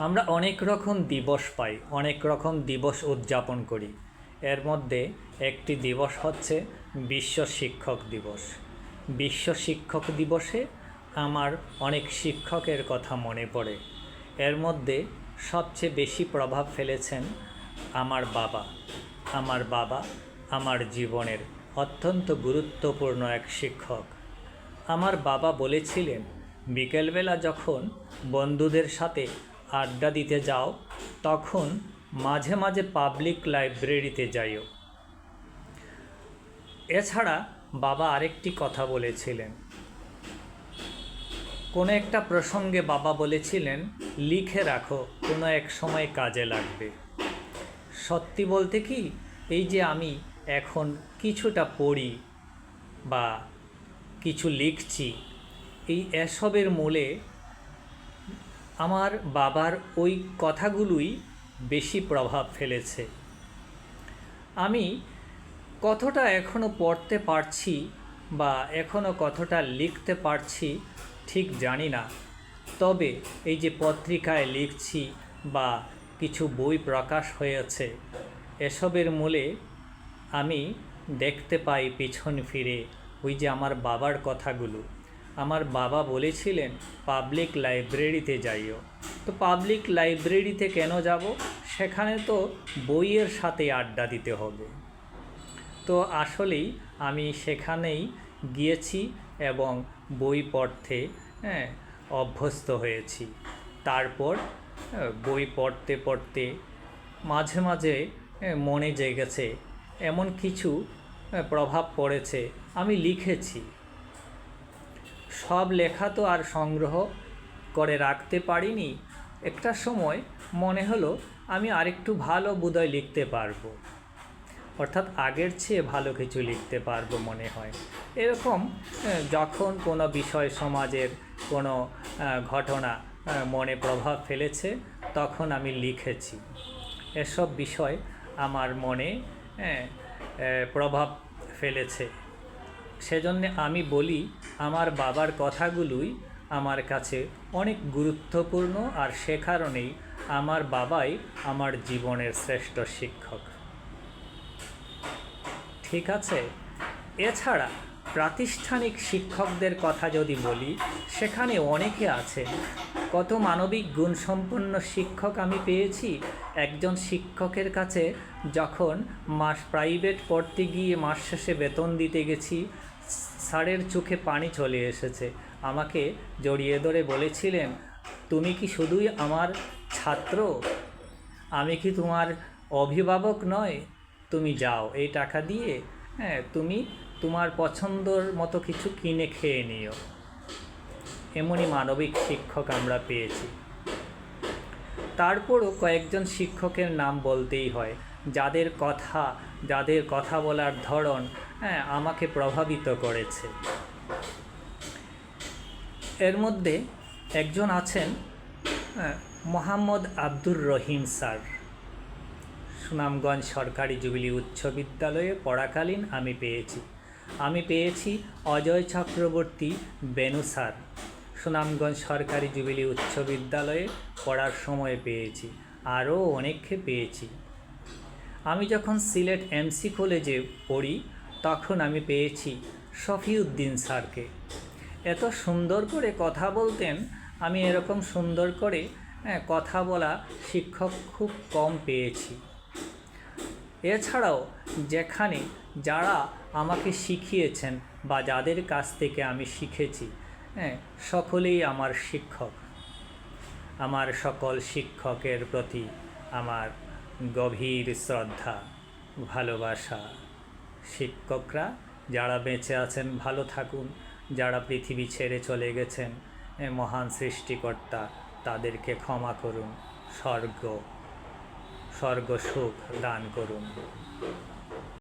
আমরা অনেক রকম দিবস পাই, অনেক রকম দিবস উদযাপন করি। এর মধ্যে একটি দিবস হচ্ছে বিশ্ব শিক্ষক দিবস। বিশ্ব শিক্ষক দিবসে আমার অনেক শিক্ষকের কথা মনে পড়ে। এর মধ্যে সবচেয়ে বেশি প্রভাব ফেলেছেন আমার বাবা। আমার বাবা আমার জীবনের অত্যন্ত গুরুত্বপূর্ণ এক শিক্ষক। আমার বাবা বলেছিলেন, বিকেলবেলা যখন বন্ধুদের সাথে আড্ডা দিতে যাও, তখন মাঝে মাঝে পাবলিক লাইব্রেরিতে যাইও। এছাড়া বাবা আরেকটি কথা বলেছিলেন। কোনো একটা প্রসঙ্গে বাবা বলেছিলেন, লিখে রাখো, কোনো এক সময় কাজে লাগবে। সত্যি বলতে কি, এই যে আমি এখন কিছুটা পড়ি বা কিছু লিখছি, এই এসবের মূলে আমার বাবার ওই কথাগুলোই বেশি প্রভাব ফেলেছে। আমি কতটা এখনও পড়তে পারছি বা এখনও কতটা লিখতে পারছি ঠিক জানি না। তবে এই যে পত্রিকায় লিখছি বা কিছু বই প্রকাশ হয়েছে, এসবের মূলে আমি দেখতে পাই পিছন ফিরে ওই যে আমার বাবার কথাগুলো। আমার বাবা বলেছিলেন, পাবলিক লাইব্রেরিতে যাইও। তো পাবলিক লাইব্রেরিতে কেন যাব? সেখানে তো বইয়ের সাথে আড্ডা দিতে হবে। তো আসলেই আমি সেখানেই গিয়েছি এবং বই পড়তে হ্যাঁ অভ্যস্ত হয়েছি। তারপর বই পড়তে পড়তে মাঝে মাঝে মনে জেগেছে, এমন কিছু প্রভাব পড়েছে, আমি লিখেছি। সব লেখা তো আর সংগ্রহ করে রাখতে পারিনি। একটা সময় মনে হলো আমি আরেকটু ভালো বোধহয় লিখতে পারব। অর্থাৎ আগের চেয়ে ভালো কিছু লিখতে পারব মনে হয়। এরকম যখন কোনো বিষয় সমাজের কোনো ঘটনা মনে প্রভাব ফেলেছে, তখন আমি লিখেছি। এসব বিষয় আমার মনে প্রভাব ফেলেছে। সেজন্য আমি বলি আমার বাবার কথাগুলোই আমার কাছে অনেক গুরুত্বপূর্ণ আর সে কারণেই আমার বাবাই আমার জীবনের শ্রেষ্ঠ শিক্ষক। ঠিক আছে? এছাড়া প্রাতিষ্ঠানিক শিক্ষকদের কথা যদি বলি, সেখানে অনেকে আছে কত মানবিক গুণসম্পন্ন শিক্ষক আমি পেয়েছি? একজন শিক্ষকের কাছে যখন মাস প্রাইভেট পড়তে গিয়ে মাস শেষে বেতন দিতে গেছি, স্যারের চোখে পানি চলে এসেছে। আমাকে জড়িয়ে ধরে বলেছিলেন, তুমি কি শুধুই আমার ছাত্র? আমি কি তোমার অভিভাবক নয়? তুমি যাও, এই টাকা দিয়ে। হ্যাঁ তুমি তোমার পছন্দর মতো কিছু কিনে খেয়ে নিও। এমনই মানবিক শিক্ষক আমরা পেয়েছি। তারপরও কয়েকজন শিক্ষকের নাম বলতেই হয় যাদের কথা যাদের কথা বলার ধরন হ্যাঁ আমাকে প্রভাবিত করেছে। এর মধ্যে একজন আছেন হ্যাঁ, মোহাম্মদ আব্দুর রহিম স্যার। সুনামগঞ্জ সরকারি জুবিলি উচ্চ বিদ্যালয়ে পড়াকালীন আমি পেয়েছি। আমি পেয়েছি অজয় চক্রবর্তী বেনু স্যার। সুনামগঞ্জ সরকারি জুবিলি উচ্চ বিদ্যালয়ে পড়ার সময় পেয়েছি, আরও অনেককে পেয়েছি। আমি যখন সিলেট এমসি কলেজে পড়ি, তখন আমি পেয়েছি শফিউদ্দিন স্যারকে। এত সুন্দর করে কথা বলতেন, আমি এরকম সুন্দর করে কথা বলা শিক্ষক খুব কম পেয়েছি। এছাড়াও যেখানে যারা আমাকে শিখিয়েছেন বা যাদের কাছ থেকে আমি শিখেছি হ্যাঁ সকলেই আমার শিক্ষক। আমার সকল শিক্ষকের প্রতি আমার গভীর শ্রদ্ধা, ভালোবাসা। শিক্ষকরা যারা বেঁচে আছেন, ভালো থাকুন। যারা পৃথিবী ছেড়ে চলে গেছেন মহান সৃষ্টিকর্তা, তাদেরকে ক্ষমা করুন। স্বর্গ স্বর্গ সুখ দান করুন।